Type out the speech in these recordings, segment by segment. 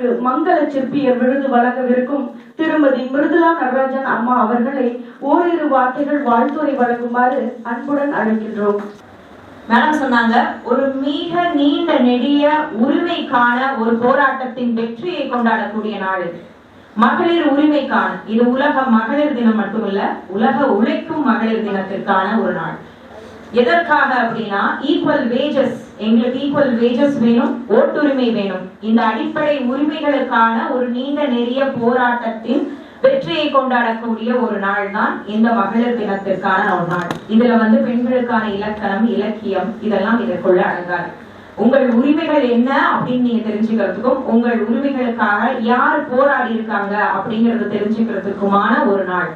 மானுடம் மங்கள சிற்பியர் விருது வழங்கவிருக்கும் திருமதி மிருதுலா நடராஜன் அம்மா அவர்களை ஓரிரு வார்த்தைகள் வாழ்த்துரை வழங்குமாறு அன்புடன் அழைக்கின்றோம். மேடம் சொன்னாங்க ஒரு மிக நீண்ட நெடிய உரிமைக்கான ஒரு போராட்டத்தின் வெற்றியை கொண்டாடக்கூடிய நாள். மகளிர் உரிமைக்கான இது உலக மகளிர் தினம் மட்டுமல்ல உலக உழைக்கும் மகளிர் தினத்திற்கான ஒரு நாள். எதற்காக அப்படின்னா ஈக்குவல் வேஜஸ் எங்களுக்கு ஈக்குவல் வேஜஸ் வேணும் ஓட்டுரிமை வேணும். இந்த அடிப்படை உரிமைகளுக்கான ஒரு நீண்ட நெறிய போராட்டத்தின் வெற்றியை கொண்டாடக்கூடிய ஒரு நாள் தான் இந்த மகளிர் தினத்திற்கான ஒரு நாள். இதுல வந்து பெண்களுக்கான இலக்கணம் இலக்கியம் இதெல்லாம் இதற்குள்ள அடங்காது. உங்கள் உரிமைகள் என்ன அப்படின்னு நீங்க தெரிஞ்சுக்கிறதுக்கும் உங்கள் உரிமைகளுக்காக யார் போராடி இருக்காங்க அப்படிங்கறத தெரிஞ்சுக்கிறதுக்குமான ஒரு நாள்.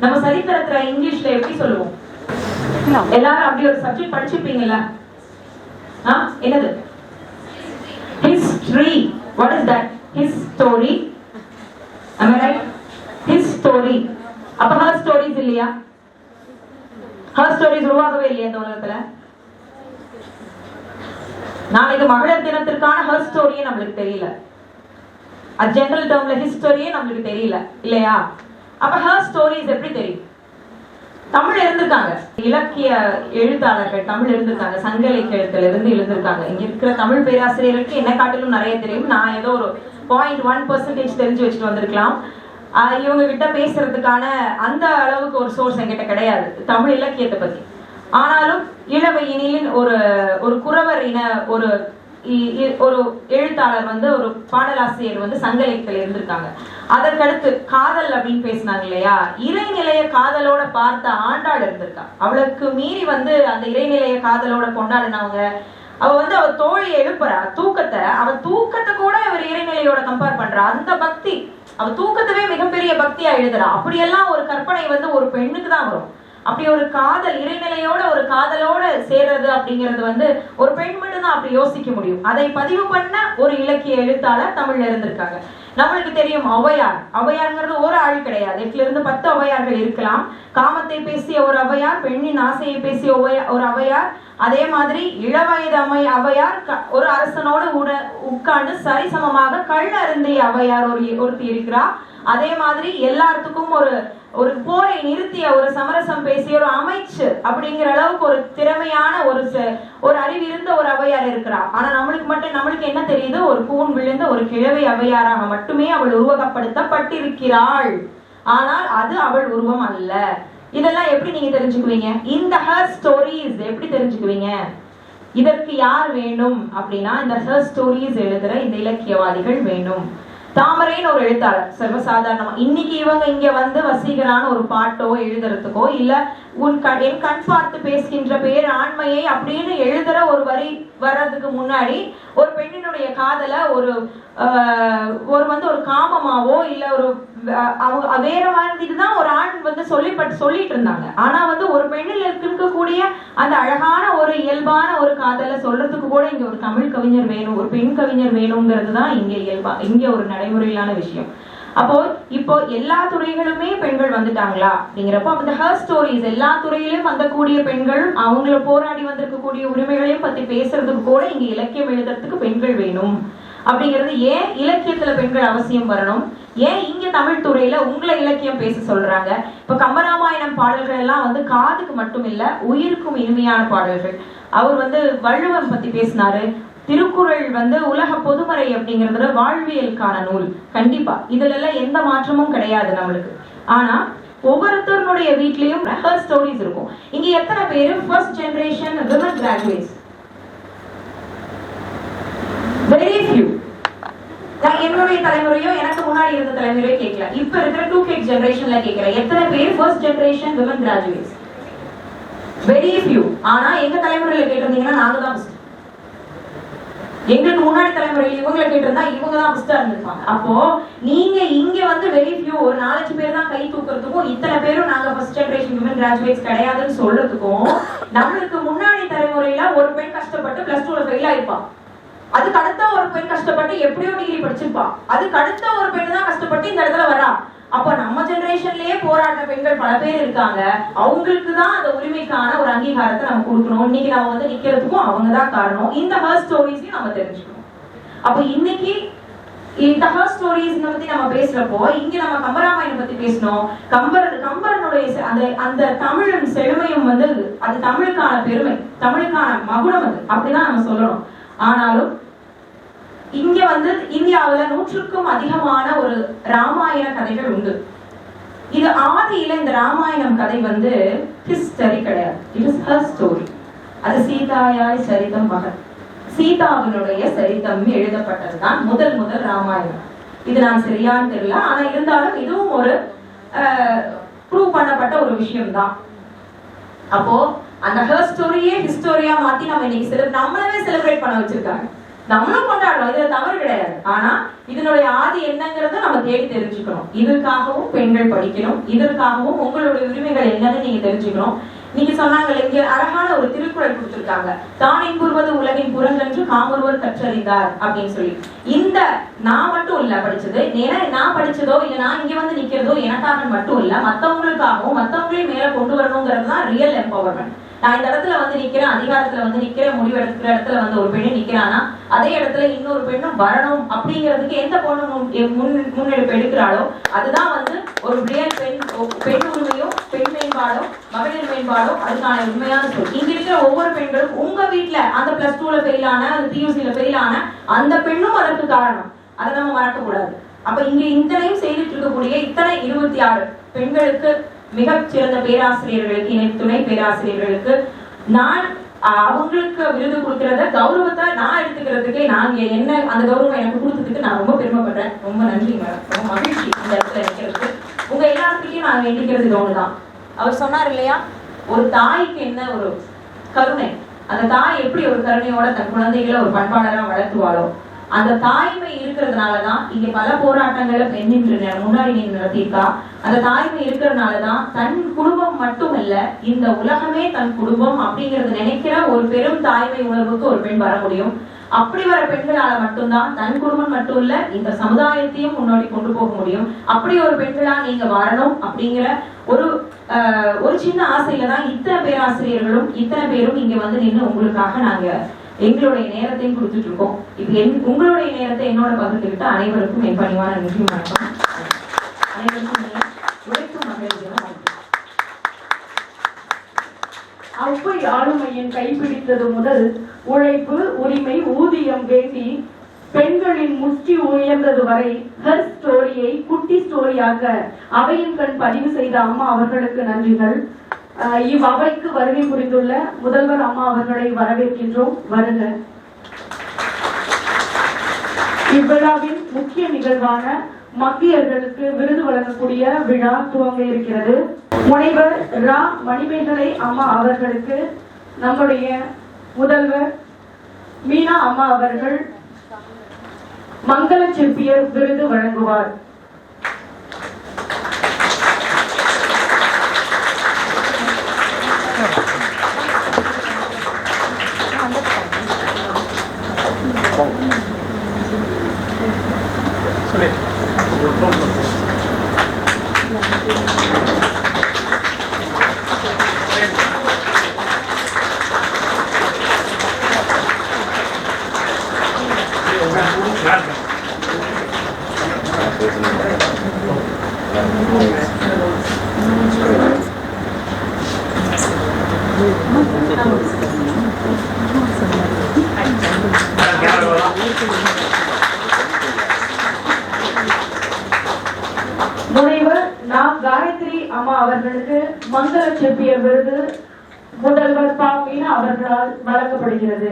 நம்ம சரித்திரத்துல இங்கிலீஷ்ல எப்படி சொல்லுவோம்? எல்லாரும் அப்படி ஒரு சப்ஜெக்ட் படிச்சிருப்பீங்கல்ல? என்னது? History what is that his story his story அப்ப ஹர் ஸ்டோரிஸ் இல்லையா? ஹர் ஸ்டோரிஸ் உருவாகவே இல்லையா இந்த உலகத்துல? நாளைக்கு மகளிர் தினத்திற்கான ஹர் ஸ்டோரியே நம்மளுக்கு தெரியல. அது ஜெனரல் டேர்ம்ல ஹிஸ்டோரியே நம்மளுக்கு தெரியல. இல்லையா? அப்ப ஹர் ஸ்டோரிஸ் எப்படி தெரியும்? தமிழ் இருந்திருக்காங்க. இலக்கிய எழுத்தாளர்கள் தமிழ் இருந்திருக்காங்க. சங்க இலக்கியத்துல இருந்து எழுந்திருக்காங்க. இங்க இருக்கிற தமிழ் பேராசிரியர்களுக்கு என்ன காட்டிலும் நிறைய தெரியும். நான் ஏதோ ஒரு பாயிண்ட் ஒன் பர்சன்டேஜ் தெரிஞ்சு வச்சுட்டு வந்திருக்கலாம். இவங்க கிட்ட பேசுறதுக்கான அந்த அளவுக்கு ஒரு சோர்ஸ் என்கிட்ட கிடையாது. தமிழ் இலக்கியத்தை பத்தி. ஆனாலும் இளவையினிலின் ஒரு ஒரு குறவர் இன ஒரு ஒரு எழுத்தாளர் வந்து ஒரு பாடலாசிரியர் வந்து சங்க இலக்கியத்துல இருந்திருக்காங்க. அதற்கடுத்து காதல் அப்படின்னு பேசினாங்க இல்லையா? இறைநிலைய காதலோட பார்த்த ஆண்டாள் இருந்திருக்கா. அவளுக்கு மீறி வந்து அந்த இறைநிலைய காதலோட கொண்டாடினவங்க. அவ வந்து அவ தோழி எழுப்புறா தூக்கத்தை அவ தூக்கத்தை கூட அவர் இறைநிலையோட கம்பேர் பண்றா. அந்த பக்தி அவ தூக்கத்தவே மிகப்பெரிய பக்தியா எழுதுறா. அப்படியெல்லாம் ஒரு கற்பனை வந்து ஒரு பெண்ணுக்கு தான் வரும். அப்படி ஒரு காதல் இறைநிலையோட ஒரு காதலோட சேர்றது அப்படிங்கிறது வந்து ஒரு பெண் மட்டும் தான் அப்படி யோசிக்க முடியும். அதை பதிவு பண்ண ஒரு இலக்கிய எழுத்தாளர் தமிழ்ல இருந்திருக்காங்க. நம்மளுக்கு தெரியும் ஔவையார். ஔவையார்ங்கிறது ஒரு ஆள் கிடையாது. எட்டுல இருந்து பத்து ஔவையார்கள் இருக்கலாம். காமத்தை பேசிய ஒரு ஔவையார் பெண்ணின் ஆசையை பேசிய ஒரு ஔவையார். அதே மாதிரி இளவயது அமை ஔவையார் க- ஒரு அரசனோட உட உட்கார்ந்து சரிசமமாக கள்ள அருந்திய ஔவையார் ஒரு ஒருத்தி இருக்கிறார் அதே மாதிரி எல்லாத்துக்கும் ஒரு ஒரு போரை நிறுத்திய ஒரு சமரசம் பேசிய ஒரு அமைச்சு அப்படிங்கிற அளவுக்கு ஒரு திறமையான ஒரு ச- ஒரு அறிவு இருந்த ஒரு அவையார் இருக்கிறா. ஆனா நம்மளுக்கு மட்டும் நம்மளுக்கு என்ன தெரியுது? ஒரு கூன் விழுந்த ஒரு கிழவை அவையாராக மட்டுமே அவள் உருவகப்படுத்தப்பட்டிருக்கிறாள். ஆனால் அது அவள் உருவம் அல்ல. இதெல்லாம் எப்படி நீங்க தெரிஞ்சுக்குவீங்க? இந்த ஹர் ஸ்டோரிஸ் எப்படி தெரிஞ்சுக்குவீங்க? இதற்கு யார் வேண்டும் அப்படின்னா இந்த ஹர் ஸ்டோரிஸ் எழுதுற இந்த இலக்கியவாதிகள் வேண்டும். தாமரைன்னு ஒரு எழுத்தாளர். சர்வசாதாரணமா. இன்னைக்கு இவங்க இங்க வந்து வசீகரான ஒரு பாட்டோ எழுதுறதுக்கோ இல்ல உன் க என் கண் பார்த்து பேசுகின்ற பேர் ஆண்மையை அப்படின்னு எழுதுற ஒரு வரி வர்றதுக்கு முன்னாடி ஒரு பெண்ணினுடைய காதல ஒரு ஒரு வந்து ஒரு காமமாவோ இல்ல ஒரு அவங்க வேற மாதிரி தான் ஒரு ஆண் வந்து சொல்லிப்பட்டு சொல்லிட்டு இருந்தாங்க. ஆனா வந்து ஒரு பெண்ணில் இருக்கக்கூடிய அந்த அழகான ஒரு இயல்பான ஒரு காதலை சொல்றதுக்கு கூட இங்க ஒரு தமிழ் கவிஞர் வேணும் ஒரு பெண் கவிஞர் வேணுங்கிறது தான் இங்க இயல்பா இங்க ஒரு தலைமுறையிலான விஷயம். அப்போ இப்போ எல்லா துறைகளுமே பெண்கள் வந்துட்டாங்களா? அப்படிங்கிறப்போ அந்த ஹர் ஸ்டோரிஸ் எல்லா துறையிலும் வந்தக்கூடிய பெண்கள் அவங்கள போராடி வந்திருக்கக்கூடிய உரிமைகளையும் பத்தி பேசுறதுக்கு கூட இங்க இலக்கியம் எழுதுறதுக்கு பெண்கள் வேணும். அப்படிங்கிறது ஏன் இலக்கியத்துல பெண்கள் அவசியம் வரணும்? ஏன் இங்க தமிழ் துறையில உங்களை இலக்கியம் பேச சொல்றாங்க? இப்ப கம்பராமாயணம் பாடல்கள் எல்லாம் வந்து காதுக்கு மட்டும் இல்ல உயிருக்கும் இனிமையான பாடல்கள். அவர் வந்து வள்ளுவன் பத்தி பேசினாரு திருக்குறள் வந்து உலக பொதுமறை அப்படிங்கறதுல வாழ்வியலுக்கான நூல் கண்டிப்பா. இதுல எல்லாம் எந்த மாற்றமும் கிடையாது நம்மளுக்கு. ஆனா ஒவ்வொருத்தருடைய வீட்லயும் ஸ்டோரிஸ் இருக்கும். இங்க எத்தனை பேர்? First generation women graduates very few என்னுடைய தலைமுறையோ எனக்கு முன்னாடி இருந்த தலைமுறையோ கேட்கல இப்ப இருக்கிற டூ கே ஜெனரேஷன்ல கேட்கிறேன் எத்தனை பேர்? First generation women graduates very few ஆனா எங்க தலைமுறையில கேட்டிருந்தீங்கன்னா நாங்க தான். எங்களுக்கு முன்னாடி தலைமுறையில் இவங்களை கேட்டிருந்தா இவங்க தான் ஃபஸ்ட்டாக இருந்திருப்பாங்க. அப்போ நீங்க இங்க வந்து வெரி ஃபியூ ஒரு நாலஞ்சு பேர் தான் கை தூக்குறதுக்கும் இத்தனை பேரும் நாங்க ஃபர்ஸ்ட் ஜெனரேஷன் விமன் கிராஜுவேட்ஸ் கிடையாதுன்னு சொல்றதுக்கும் நம்மளுக்கு முன்னாடி தலைமுறையில ஒரு பெண் கஷ்டப்பட்டு பிளஸ் டூல ஃபெயில் ஆயிருப்பான் அதுக்கு அடுத்த ஒரு பெண் கஷ்டப்பட்டு எப்படியோ டிகிரி படிச்சிருப்பான் அதுக்கு அடுத்த ஒரு பெண் தான் கஷ்டப்பட்டு இந்த இடத்துல வரா. அப்ப நம்ம ஜெனரேஷன்லயே போராட்ட பெண்கள் பல பேர் இருக்காங்க. அவங்களுக்கு தான் அந்த உரிமைக்கான ஒரு அங்கீகாரத்தை நம்ம கொடுக்கணும். இன்னைக்கு நம்ம வந்து நிக்கிறதுக்கும் அவங்க தான் காரணம். இந்த ஹர் ஸ்டோரிஸையும் நம்ம தெரிஞ்சுக்கணும். அப்போ இன்னைக்கு இந்த ஹர் ஸ்டோரிஸ் பத்தி நம்ம பேசுறப்போ இங்க நம்ம கம்பராமாயணம் பத்தி பேசணும் கம்பர் கம்பரனுடைய செ- அந்த அந்த தமிழின் செழுமையும் வந்து அது தமிழுக்கான பெருமை தமிழுக்கான மகுடம் அது. அப்படிதான் நம்ம சொல்லணும். ஆனாலும் இங்க வந்து இந்தியாவில் நூற்றுக்கும் அதிகமான ஒரு ராமாயண கதைகள் உண்டு. இது ஆதியில இந்த ராமாயணம் கதை வந்து ஹிஸ்டரி கிடையாது. இஸ் ஹர் ஸ்டோரி அது சீதாயாய் சரிதம் மகன். சீதாவினுடைய சரிதம் எழுதப்பட்டதுதான் முதல் முதல் ராமாயணம். இது நான் சரியான்னு தெரியல. ஆனா இருந்தாலும் இதுவும் ஒரு ப்ரூவ் பண்ணப்பட்ட ஒரு விஷயம் தான் அப்போ அந்த ஹர் ஸ்டோரியே ஹிஸ்டோரியா மாத்தி நம்ம இன்னைக்கு செலிப் நம்மளவே செலிப்ரேட் பண்ண வச்சிருக்காங்க. நம்மளும் கொண்டாடுறோம். இதுல தவறு கிடையாது. ஆனா இதனுடைய ஆதி என்னங்கிறத நம்ம தேடி தெரிஞ்சுக்கணும். இதற்காகவும் பெண்கள் படிக்கணும். இதற்காகவும் உங்களுடைய உரிமைகள் என்னன்னு நீங்க தெரிஞ்சுக்கணும். நீங்க சொன்னாங்க இங்க அழகான ஒரு திருக்குறள் கொடுத்திருக்காங்க. தானின் கூறுவது உலகின் புறங்கன்று காமொருவர் கற்றறிந்தார் அப்படின்னு சொல்லி. இந்த நான் மட்டும் இல்ல படிச்சது. ஏன்னா நான் படிச்சதோ இல்ல நான் இங்க வந்து நிக்கிறதோ எனக்காக மட்டும் இல்ல மத்தவங்களுக்காகவும் மத்தவங்களையும் மேல கொண்டு வரணுங்கிறது தான் ரியல் எம்பவர்மெண்ட் நான் இந்த இடத்துல வந்து நிக்கிறேன் அதிகாரத்துல வந்து நிக்கிறேன் முடிவெடுக்கிற இடத்துல வந்து ஒரு பெண்ணு நிக்கிறானா அதே இடத்துல இன்னொரு பெண்ணும் வரணும் அப்படிங்கிறதுக்கு எந்த பொண்ணு முன் முன்னெடுப்பு எடுக்கிறாளோ அதுதான் வந்து ஒரு ரியல் பெண் பெண் உண்மையோ பெண் மேம்பாடோ மகளிர் மேம்பாடோ அதுக்கான உண்மையான சொல். இங்க இருக்கிற ஒவ்வொரு பெண்களும் உங்க வீட்டுல அந்த பிளஸ் டூல ஃபெயில் ஆன அந்த பியூசில ஃபெயில் ஆன அந்த பெண்ணும் அதற்கு காரணம். அதை நம்ம மறக்க கூடாது. அப்ப இங்க இத்தனையும் செய்துட்டு இருக்கக்கூடிய இத்தனை இருபத்தி ஆறு பெண்களுக்கு மிகச்சிறந்த பேராசிரியர்களுக்கு இணை துணை பேராசிரியர்களுக்கு நான் அவங்களுக்கு விருது கொடுக்கறத கௌரவத்தை நான் எடுத்துக்கிறதுக்கு நான் என்ன அந்த கௌரவம் எனக்கு கொடுத்ததுக்கு நான் ரொம்ப பெருமைப்படுறேன் ரொம்ப நன்றி மேடம். ரொம்ப மகிழ்ச்சி இந்த இடத்துல இருக்கிறதுக்கு. உங்க எல்லாத்துக்கும் நான் வேண்டிக்கிறது இது ஒண்ணுதான். அவர் சொன்னார் இல்லையா? ஒரு தாய்க்கு என்ன ஒரு கருணை? அந்த தாய் எப்படி ஒரு கருணையோட தன் குழந்தைகளை ஒரு பண்பாளராக வளர்த்துவாளோ? அந்த தாய்மை இருக்கிறதுனாலதான் இங்க பல போராட்டங்களை பெண் நின்று முன்னாடி நீங்க நடத்தியிருக்கா. அந்த தாய்மை இருக்கிறதுனாலதான் தன் குடும்பம் மட்டும் இந்த உலகமே தன் குடும்பம் அப்படிங்கறது நினைக்கிற ஒரு பெரும் தாய்மை உணர்வுக்கு ஒரு பெண் வர முடியும். அப்படி வர பெண்களால மட்டும்தான் தன் குடும்பம் மட்டும் இல்ல இந்த சமுதாயத்தையும் முன்னாடி கொண்டு போக முடியும். அப்படி ஒரு பெண்களா நீங்க வரணும் அப்படிங்கிற ஒரு ஆஹ், ஒரு சின்ன ஆசையில தான் இத்தனை பேராசிரியர்களும் இத்தனை பேரும் இங்க வந்து நின்று உங்களுக்காக நாங்க எங்களுடைய நேரத்தையும் கொடுத்துட்டு இருக்கோம் இது என் உங்களுடைய நேரத்தை என்னோட பகிர்ந்துகிட்ட அனைவருக்கும் என் பணிவான நன்றி வணக்கம். அனைவருக்கும் உழைக்கும் மகளிர் அவ்வை ஆளுமையின் கைப்பிடித்தது முதல் உழைப்பு உரிமை ஊதியம் வேண்டி பெண்களின் முற்றி உயர்ந்தது வரை ஹர் ஸ்டோரியை குட்டி ஸ்டோரியாக அவையின் கண் பதிவு செய்த அம்மா அவர்களுக்கு நன்றிகள். இவ்வவைக்கு அவைக்கு வருகை புரிந்துள்ள முதல்வர் அம்மா அவர்களை வரவேற்கின்றோம். வருக. இவ்விழாவின் முக்கிய நிகழ்வான மக்கியர்களுக்கு விருது வழங்கக்கூடிய விழா துவங்க இருக்கிறது. முனைவர் ரா. மணிமேகலை அம்மா அவர்களுக்கு நம்முடைய முதல்வர் மீனா அம்மா அவர்கள் மங்கள சிற்பியர் விருது வழங்குவார். முனைவர் அம்மா அவர்களுக்கு மங்கள செப்பிய விருது முதல்வர் பாப்பின அவர்களால் வழங்கப்படுகிறது.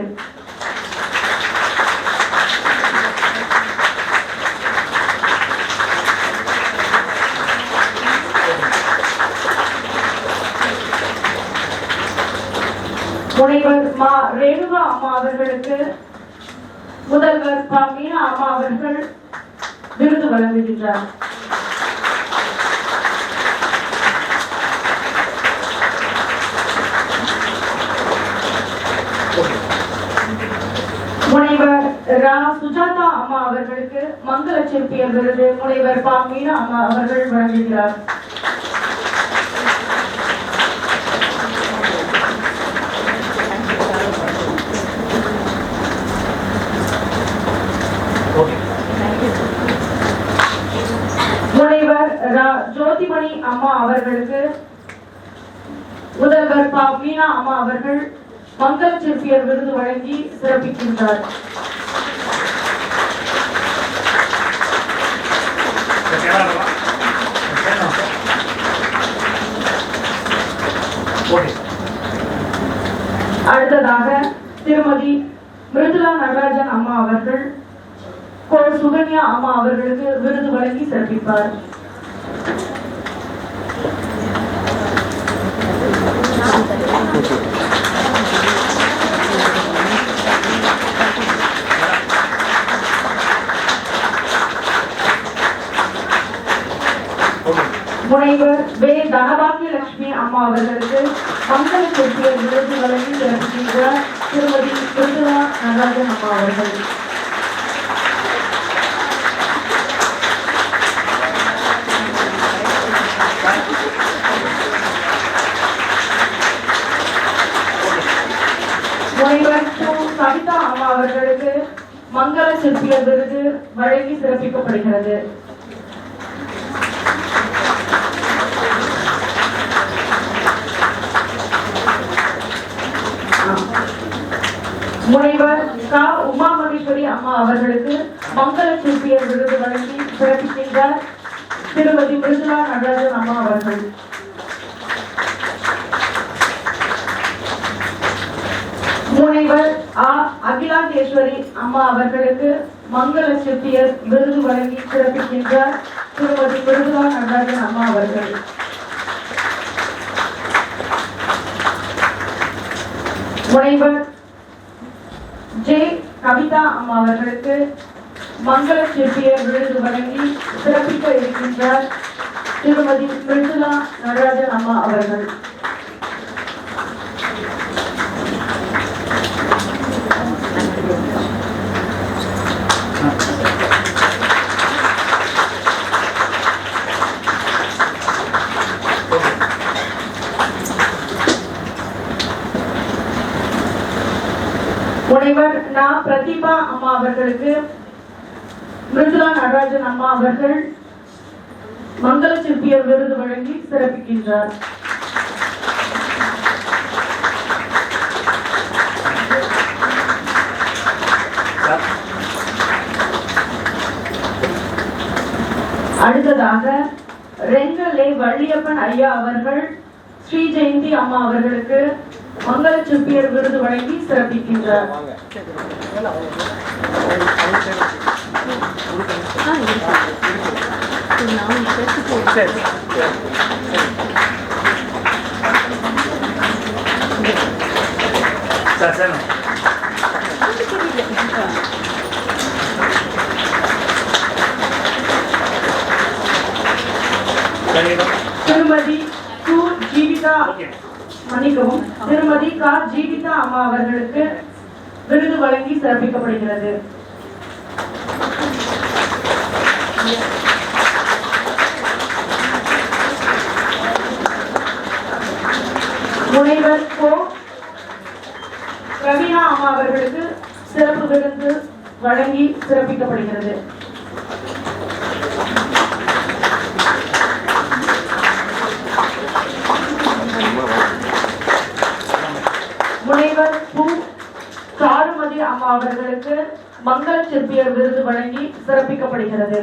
முனைவர் மா ரேணுகா அம்மா அவர்களுக்கு முதல்வர் பா மீனா அம்மா அவர்கள் விருது வழங்குகின்றார். முனைவர் ரா சுஜாதா அம்மா அவர்களுக்கு மங்கள செம்பியர் விருது முனைவர் பா அம்மா அவர்கள் வழங்குகிறார். முனைவர் ஜோதிமணி அம்மா அவர்களுக்கு முதல்வர் பா அம்மா அவர்கள் மங்கள சிற்பியர் விருது வழங்கி சிறப்பிக்கின்றார். அடுத்ததாக திருமதி மிருதுலா நடராஜன் அம்மா அவர்கள் கோ சுகன்யா அம்மா அவர்களுக்கு விருது வழங்கி சிறப்பிப்பார். ஓகே முனைவர் வே தனபாகிய லட்சுமி அம்மா அவர்களுக்கு மங்கள சிற்பியர் விருது வழங்கி சிறப்பிக்கின்றார் திருமதி மிருதுலா நடராஜன் அம்மா அவர்கள். முனைவர் கவிதா அம்மா அவர்களுக்கு மங்கள சிற்பியர் விருது வழங்கி சிறப்பிக்கப்படுகிறது. முனைவர் க. உமா மகேஸ்வரி அம்மா அவர்களுக்கு மங்கள சிற்பியர் விருது வழங்கி சிறப்பிக்கின்றார் திருமதி மிருதுலா நடராஜன் அம்மா அவர்கள். முனைவர் ஆ. அகிலாந்தேஸ்வரி அம்மா அவர்களுக்கு மங்கள சிற்பியர் விருது வழங்கி சிறப்பிக்கின்றார் திருமதி மிருதுலா நடராஜன் அம்மா அவர்கள். முனைவர் கவிதா அம்மா அவர்களுக்கு மங்கள சிற்பியர் விருது வழங்கி சிறப்பிக்க இருக்கின்றார் திருமதி மிருதுலா நடராஜன் அம்மா அவர்கள். முனைவர் நான் பிரதிபா அம்மா அவர்களுக்கு மிருதுலா நடராஜன் அம்மா அவர்கள் மங்கள சிற்பியர் விருது வழங்கி சிறப்பிக்கின்றார். அடுத்ததாக ரெங்கலே வள்ளியப்பன் ஐயா அவர்கள் ஸ்ரீ ஜெயந்தி அம்மா அவர்களுக்கு மங்கள சிற்பியர் விருது வழங்கி சிறப்பிக்கின்றார். திருமதி கு ஜீவிதா. மன்னிக்கவும். திருமதி கா. ஜீவிதா அம்மா அவர்களுக்கு விருது வழங்கி சிறப்பிக்கப்படுகிறது. முனைவர் கோ. ரவீனா அம்மா அவர்களுக்கு சிறப்பு விருந்து வழங்கி சிறப்பிக்கப்படுகிறது. அவர்களுக்கு மங்கள சிற்பியர் விருது வழங்கி சிறப்பிக்கப்படுகிறது.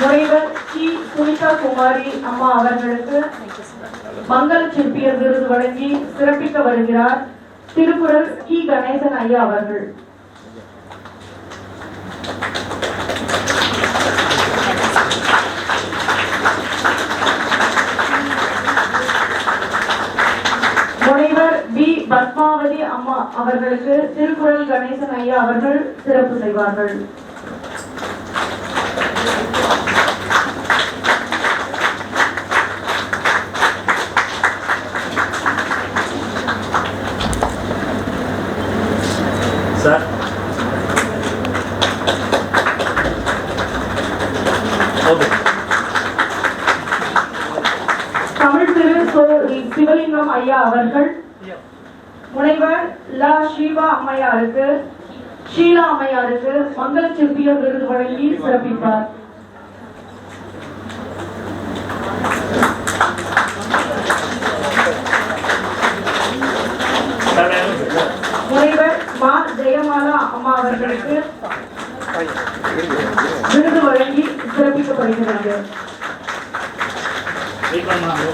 முனைவர் சி. சுனிதா குமாரி அம்மா அவர்களுக்கு மங்கள சிற்பியர் விருது வழங்கி சிறப்பிக்க வருகிறார் திருக்குறள் கி. கணேசன் ஐயா அவர்கள். முனைவர் பி பத்மாவதி அம்மா அவர்களுக்கு திருக்குறள் கணேசன் ஐயா அவர்கள் சிறப்பு செய்வார்கள் சார் ஓகே தமிழ் திரு சோ சிவலிங்கம் ஐயா அவர்கள் முனைவர் லா ஷீவா அம்மையாருக்கு ஷீலா அம்மையாருக்கு மங்கள சிற்பியர் விருது வழங்கி சிறப்பிப்பார். முனைவர் மா ஜெயமாலா அம்மா அவர்களுக்கு விருது வழங்கி சிறப்பிக்கப்படுகிறது வெயிட் பண்ணலாம்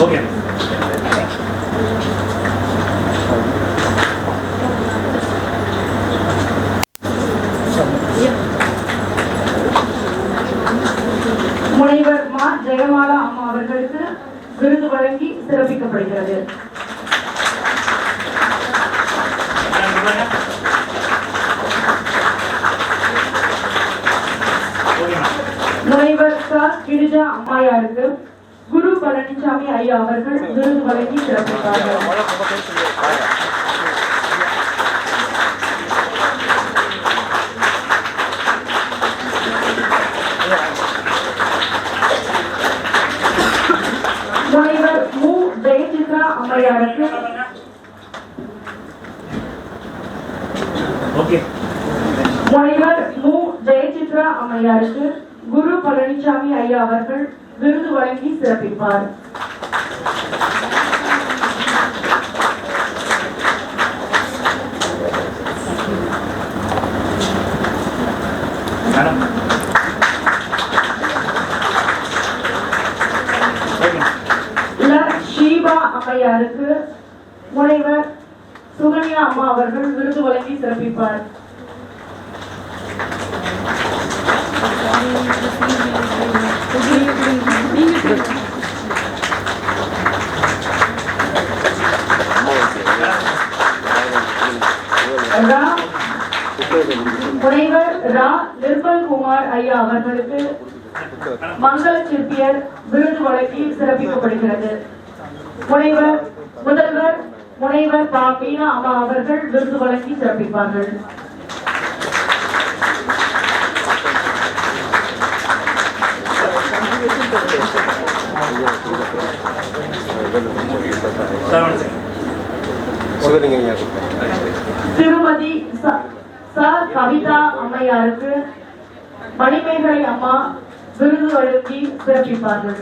ஓகே முனைவர் மா ஜெயமாலா அம்மா அவர்களுக்கு விருது வழங்கி சிறப்பிக்கப்படுகிறது ஓகே முனைவர் ச கிரிஜா அம்மையாருக்கு குரு பழனிசாமி ஐயா அவர்கள் விருது வழங்கி சிறப்பித்தார்கள் முனைவர் மு ஜெயசித்ரா அம்மையாருக்கு ஓகே முனைவர் மு ஜெயசித்ரா அம்மையாருக்கு குரு பழனிசாமி ஐயா அவர்கள் விருது வழங்கி சிறப்பிப்பார். அம்மையாருக்கு முனைவர் சுகன்யா அம்மா அவர்கள் விருது வழங்கி சிறப்பிப்பார் ரா முனைவர் ரா நிர்மல் குமார் ஐயா அவர்களுக்கு மங்கள சிற்பியர் விருது வழங்கி சிறப்பிக்கப்படுகிறது. முனைவர் முதல்வர் முனைவர் பா மீனா அம்மா அவர்கள் விருது வழங்கி சிறப்பிப்பார்கள். சிவலிங்கம் திருமதி ச- ச கவிதா அம்மையாருக்கு மணிமேகலை அம்மா விருது வழங்கி சிறப்பிப்பார்கள்.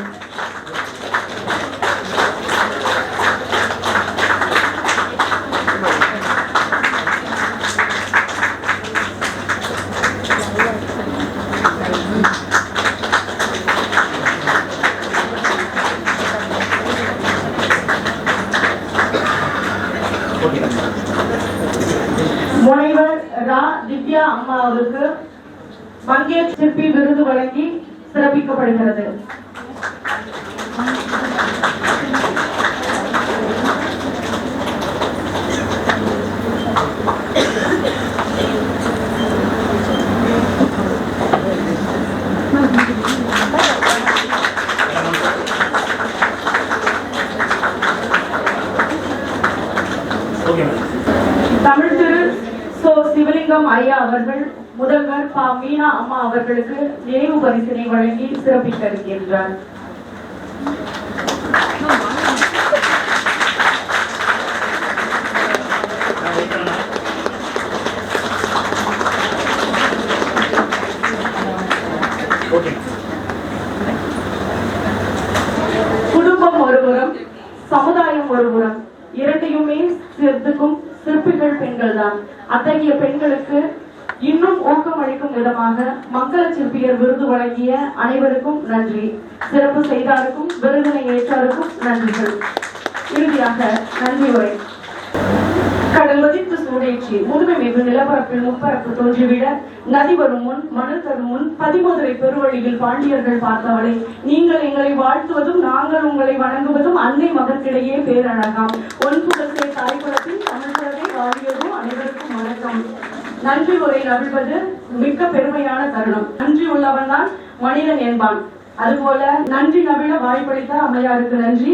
முனைவர் ரா திவ்யா அம்மாவுக்கு வங்கிய சிற்பி விருது வழங்கி சிறப்பிக்கப்படுகிறது ஓகே மேடம் தமிழ் திரு சோ சிவலிங்கம் ஐயா அவர்கள் முதல்வர் பா மீனா அம்மா அவர்களுக்கு நினைவு பரிசினை வழங்கி சிறப்பித்திருக்கின்றார் அத்தகைய பெண்களுக்கு இன்னும் ஊக்கமளிக்கும் விதமாக மங்கள சிற்பியர் விருது வழங்கிய அனைவருக்கும் நன்றி. சிறப்பு செய்தாருக்கும் விருதினை ஏற்றாருக்கும் நன்றிகள். இறுதியாக நன்றி உரை. கடல் மதித்து சூடேற்றி முதுமை மீது நிலப்பரப்பில் முப்பரப்பு தோன்றிவிட நதி வரும் முன் மணு தரும் முன் பதிமதுரை பெருவழியில் பாண்டியர்கள் பார்த்தவளை நீங்கள் எங்களை வாழ்த்துவதும் நாங்கள் உங்களை வணங்குவதும் அன்னை மகற்கிடையே பேரழகாம். ஒன்புலத்தை தாய்குலத்தில் தமிழ்களை வாழியதும் அனைவரும் நன்றி உரை நவிழ்வது மிக்க பெருமையான தருணம். நன்றி உள்ளவன் தான் மனிதன் என்பான். அதுபோல நன்றி நவிழ வாய்ப்பளித்த அம்மையாருக்கு நன்றி.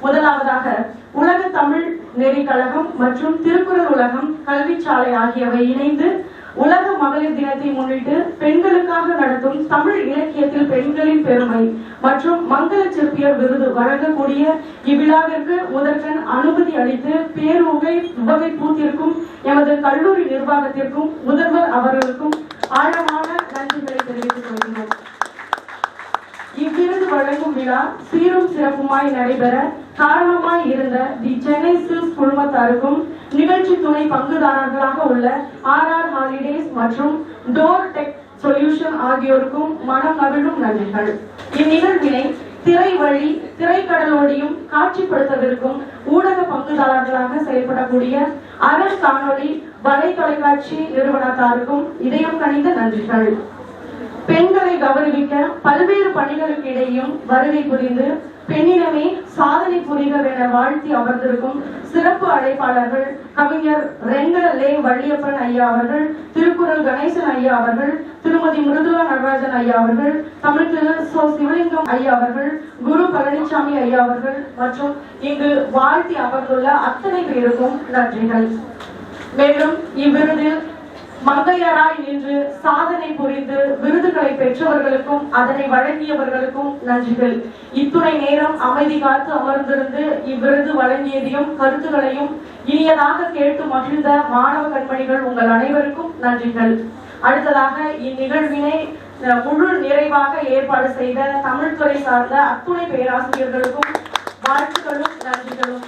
முதலாவதாக உலக தமிழ் நெறி கழகம் மற்றும் திருக்குறள் உலகம் கல்விச்சாலை ஆகியவை இணைந்து உலக மகளிர் தினத்தை முன்னிட்டு பெண்களுக்காக நடத்தும் தமிழ் இலக்கியத்தில் பெண்களின் பெருமை மற்றும் மங்கள சிற்பியர் விருது வழங்கக்கூடிய இவ்விழாவிற்கு முதற்கண் அனுமதி அளித்து பேருகை உபகை பூத்திருக்கும் எமது கல்லூரி நிர்வாகத்திற்கும் முதல்வர் அவர்களுக்கும் ஆழமான நன்றிகளை தெரிவித்துக் கொள்கிறோம் இவ்விருது வழங்கும் விழா சீரும் சிறப்புமாய் நடைபெற காரணமாய் இருந்த தி சென்னை சில்ஸ் குழுமத்தாருக்கும் நிகழ்ச்சி துணை பங்குதாரர்களாக உள்ள ஆர் ஆர் ஹாலிடேஸ் மற்றும் டோர் டெக் சொல்யூஷன் ஆகியோருக்கும் மனம் மகிழும் நன்றிகள். இந்நிகழ்வினை திரை வழி திரைக்கடலோடையும் காட்சிப்படுத்தவிருக்கும் ஊடக பங்குதாரர்களாக செயல்படக்கூடிய அரண் காணொலி வலை தொலைக்காட்சி நிறுவனத்தாருக்கும் இதயம் கணிந்த நன்றிகள். பெண்களை கௌரவிக்க பல்வேறு பணிகளுக்கு இடையும் வருகை புரிந்து பெண்ணிடமே சாதனை புரிகள் என வாழ்த்தி அமர்ந்திருக்கும் சிறப்பு அழைப்பாளர்கள் கவிஞர் ரெங்கல லே வள்ளியப்பன் ஐயா அவர்கள் திருக்குறள் கணேசன் ஐயா அவர்கள் திருமதி மிருதுளா நடராஜன் ஐயா அவர்கள் தமிழ் திரு சோ சிவலிங்கம் ஐயா அவர்கள் குரு பழனிசாமி ஐயா அவர்கள் மற்றும் இங்கு வாழ்த்தி அமர்ந்துள்ள அத்தனை பேருக்கும் நன்றிகள். மேலும் இவ்விருதில் மங்கையராய் நின்று சாதனை புரிந்து விருதுகளை பெற்றவர்களுக்கும் அதனை வழங்கியவர்களுக்கும் நன்றிகள். இத்துணை நேரம் அமைதி காத்து அமர்ந்திருந்து இவ்விருது வழங்கியதையும் கருத்துகளையும் இனியதாக கேட்டு மகிழ்ந்த மாணவ கண்மணிகள் உங்கள் அனைவருக்கும் நன்றிகள். அடுத்ததாக இந்நிகழ்வினை அஹ், முழு நிறைவாக ஏற்பாடு செய்த தமிழ்துறை சார்ந்த அத்துணை பேராசிரியர்களுக்கும் வாழ்த்துக்களும் நன்றிகளும்.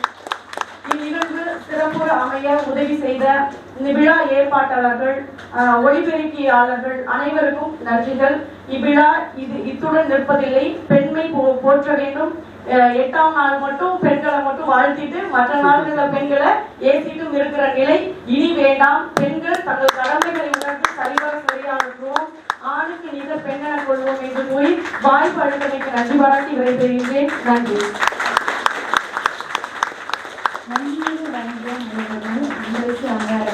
இந்நிகழ்வு சிறப்புற அமைய உதவி செய்த இந்த விழா ஏற்பாட்டாளர்கள் ஒளிபெருக்கியாளர்கள் அனைவருக்கும் நன்றிகள். இவ்விழா இது இத்துடன் நிற்பதில்லை. பெண்மை போ- போற்ற வேண்டும். எட்டாம் நாள் மட்டும் பெண்களை மட்டும் வாழ்த்திட்டு மற்ற நாள்கள பெண்களை ஏசிட்டும் இருக்கிற நிலை இனி வேண்டாம். பெண்கள் தங்கள் கடமைகளை உணர்ந்து சரிவர சரியாற்றுவோம் ஆணுக்கு நிகர் பெண்ணென கொள்வோம் என்று கூறி வாய்ப்பு அளித்தமைக்கு நன்றி பாராட்டி விடைபெறுகின்றேன். நன்றி. நன்றியோடு வழங்கிய அனைவரும் அன்பரசு அங்காரம்